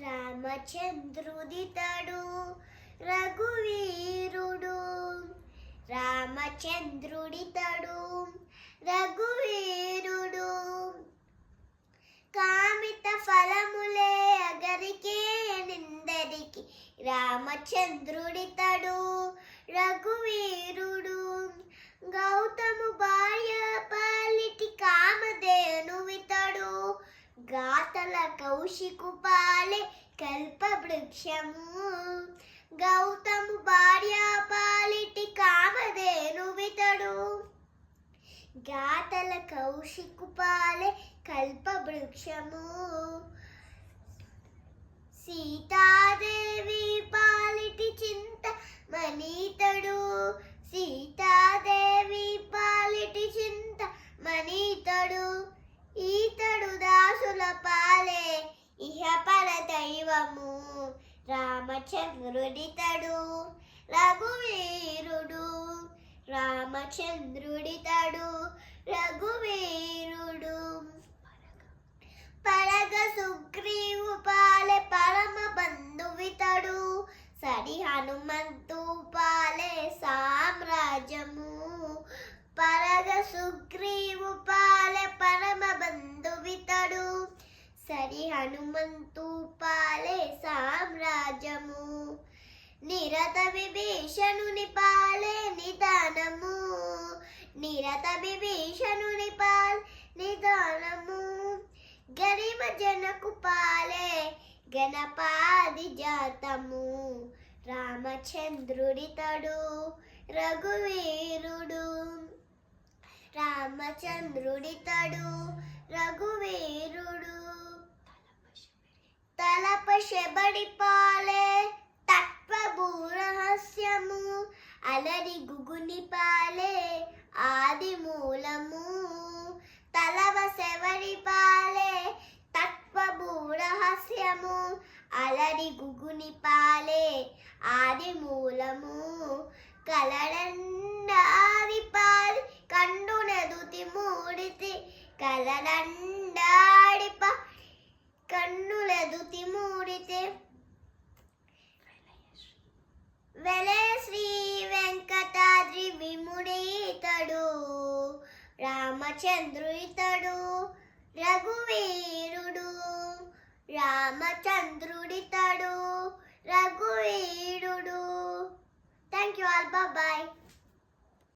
రామచంద్రుడితడు రఘువీరుడు. రామచంద్రుడితడు రఘువీరుడు. కామిత ఫలములే అగరికే నిందరికి రామచంద్రుడితడు రఘువీరుడు. కౌశికుపాలే కల్పవృక్షము కల్ప వృక్షము గౌతము భార్యాపాలిటి కామధేనువితడు గాతల కౌశికుపాలే కల్పవృక్షము కల్ప వృక్షము సీతాదేవి పాలిటి చింత మనీతడు సీతాదేవి పాలిటి చింత మనీతడు ఈతడు దాసుల పా రామచంద్రుడితడు రఘువీరుడు. రామచంద్రుడితడు రఘువీరుడు. పరగ సుగ్రీవు పాలె పరమ బంధువితడు. సరి హనుమంతు పాలే సామ్రాజ్యము. పరగ సుగ్రీవు పాలె పరమ బంధువితడు. సరి హనుమంతు రాజ్యము నిరత విభీషణుని పాలే నిదానము. నిరత విభీషణుని పాల్ నిదానము. గరిమ జనకు పాలే గణపాది జాతము. రామచంద్రుడితడు రఘువీరుడు. రామచంద్రుడితడు రఘువీరుడు. తలప శబడి పాలే తత్వభూరహస్యము అలరి గుగుని పాలే ఆది మూలము. తలవ శవరి పాలే తత్వభూరహస్యము అలరి గుగుని పాలే ఆది మూలము. కలడండాది పాలి కండు మూడితి కలడండాడి పా కన్నులెదుతి మూడితే రామచంద్రుడితడు రఘువీరుడు రామచంద్రు